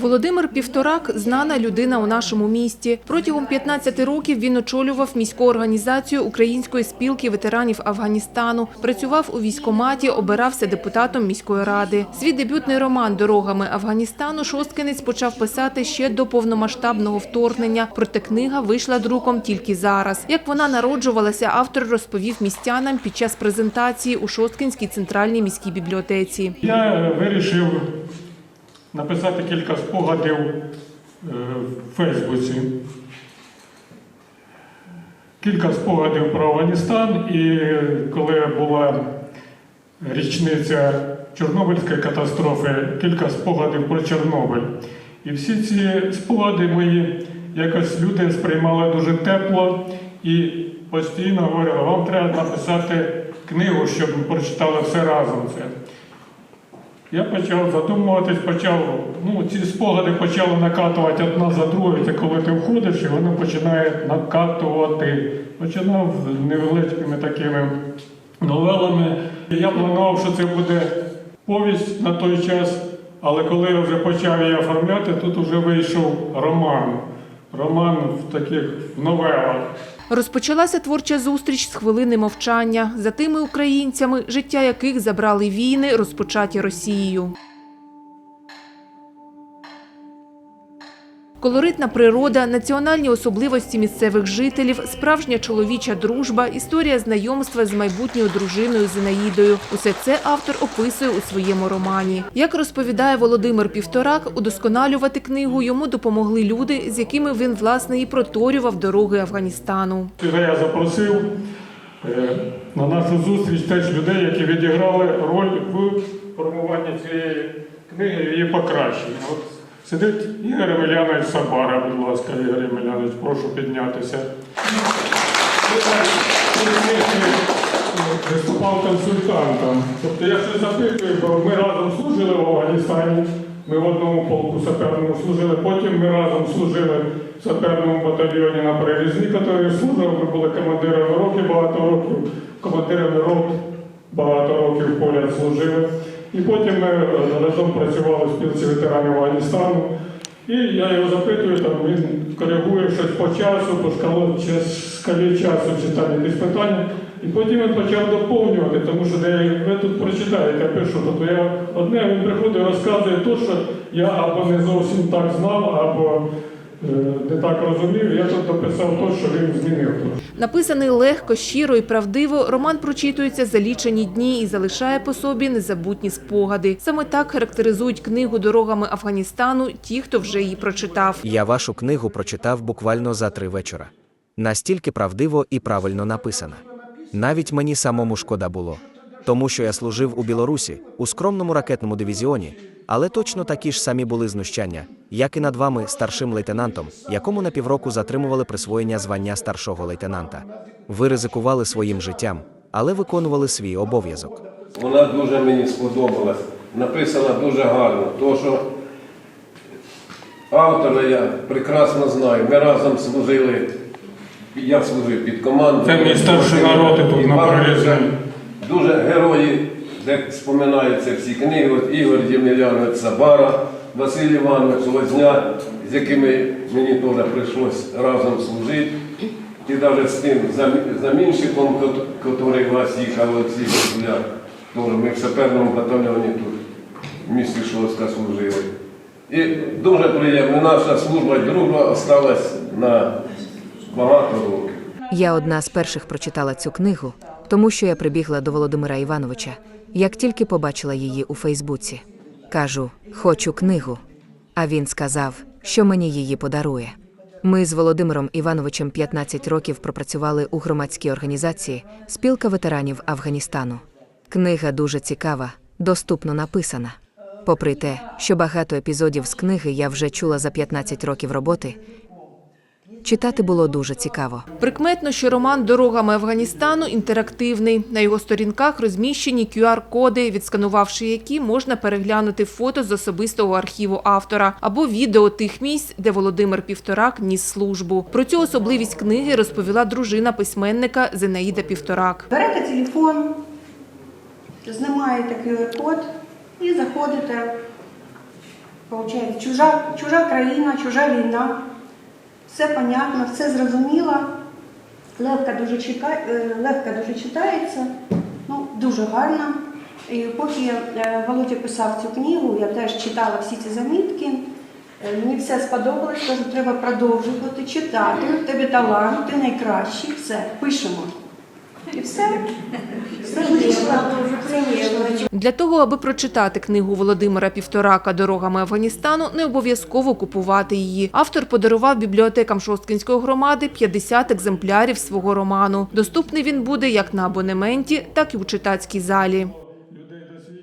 Володимир Півторак – знана людина у нашому місті. Протягом 15 років він очолював міську організацію Української спілки ветеранів Афганістану, працював у військкоматі, обирався депутатом міської ради. Свій дебютний роман «Дорогами Афганістану» Шосткинець почав писати ще до повномасштабного вторгнення, проте книга вийшла друком тільки зараз. Як вона народжувалася, автор розповів містянам під час презентації у Шосткинській центральній міській бібліотеці. Я вирішив написати кілька спогадів е, в Фейсбуці. Кілька спогадів про Афганістан, і коли була річниця Чорнобильської катастрофи, кілька спогадів про Чорнобиль. І всі ці спогади мої якось люди сприймали дуже тепло і постійно говорили, вам треба написати книгу, щоб ми прочитали все разом це. Я почав задумуватись, почав, ну, ці спогади почали накатувати одна за другою, це коли ти входиш, і воно починає накатувати. Починав з невеличкими такими новелами. Я планував, що це буде повість на той час, але коли я вже почав її оформляти, тут вже вийшов роман. Роман в таких новелах. Розпочалася творча зустріч з хвилини мовчання за тими українцями, життя яких забрали війни, розпочаті Росією. Колоритна природа, національні особливості місцевих жителів, справжня чоловіча дружба, історія знайомства з майбутньою дружиною Зинаїдою. Усе це автор описує у своєму романі. Як розповідає Володимир Півторак, удосконалювати книгу йому допомогли люди, з якими він власне і проторював дороги Афганістану. Я запросив е, на нашу зустріч теж людей, які відіграли роль в формуванні цієї книги і її покращення. Сидить Ігор Емельянович Сабара, будь ласка, Ігор Емельянович, прошу піднятися. Виступав консультантом. Тобто я щось запитую, бо ми разом служили в Афганістані, ми в одному полку саперному служили, потім ми разом служили в саперному батальйоні на прирізні, який служив. Ми були командирами роки багато років, командирами рот багато років поряд служили. І потім ми е, разом працювали в спілці ветеранів Афганістану. І я його запитую, там він коригує щось по часу, по шкалі часу читання якісь питання. І потім він почав доповнювати, тому що де ви тут прочитаєте, пишу, тобто я одне він приходить, розказує те, що я або не зовсім так знав, або не так розумів. Я тут дописав те, що він змінив. Написаний легко, щиро і правдиво, роман прочитується за лічені дні і залишає по собі незабутні спогади. Саме так характеризують книгу дорогами Афганістану ті, хто вже її прочитав. Я вашу книгу прочитав буквально за три вечора. Настільки правдиво і правильно написана. Навіть мені самому шкода було. Тому що я служив у Білорусі, у скромному ракетному дивізіоні, але точно такі ж самі були знущання, як і над вами, старшим лейтенантом, якому на півроку затримували присвоєння звання старшого лейтенанта. Ви ризикували своїм життям, але виконували свій обов'язок. Вона дуже мені сподобалась. Написана дуже гарно. То, що автора я прекрасно знаю. Ми разом служили. Я служив під командою. Це мій старший народи тут на. Дуже герої, де споминаються всі книги. От Ігор Ємельянович Сабара, Василь Іванович Возня, з якими мені теж прийшлось разом служити. І навіть з тим зам- замінщиком, який вас їхав Гуляр, теж ми в саперному батальйоні тут в місті Шостка служили. І дуже приємно, наша служба і дружба осталась на багато років. Я одна з перших прочитала цю книгу, тому що я прибігла до Володимира Івановича, як тільки побачила її у Фейсбуці. Кажу, хочу книгу. А він сказав, що мені її подарує. Ми з Володимиром Івановичем 15 років пропрацювали у громадській організації Спілка ветеранів Афганістану. Книга дуже цікава, доступно написана. Попри те, що багато епізодів з книги я вже чула за 15 років роботи, читати було дуже цікаво. Прикметно, що роман «Дорогами Афганістану» інтерактивний. На його сторінках розміщені QR-коди, відсканувавши які можна переглянути фото з особистого архіву автора або відео тих місць, де Володимир Півторак ніс службу. Про цю особливість книги розповіла дружина письменника Зинаїда Півторак. Берете телефон, знімаєте QR-код і заходите Получається, чужа, чужа країна, чужа війна. Все понятно, все зрозуміло. Легко дуже, чека... е, легко дуже читається, ну, дуже гарно. І поки е, Володя писав цю книгу, я теж читала всі ці замітки. Е, Мені все сподобалось, кажу, треба продовжувати читати. У тебе талант, ти найкращий, все, пишемо. І все. Для того, аби прочитати книгу Володимира Півторака Дорогами Афганістану, не обов'язково купувати її. Автор подарував бібліотекам Шосткінської громади 50 екземплярів свого роману. Доступний він буде як на абонементі, так і у читацькій залі.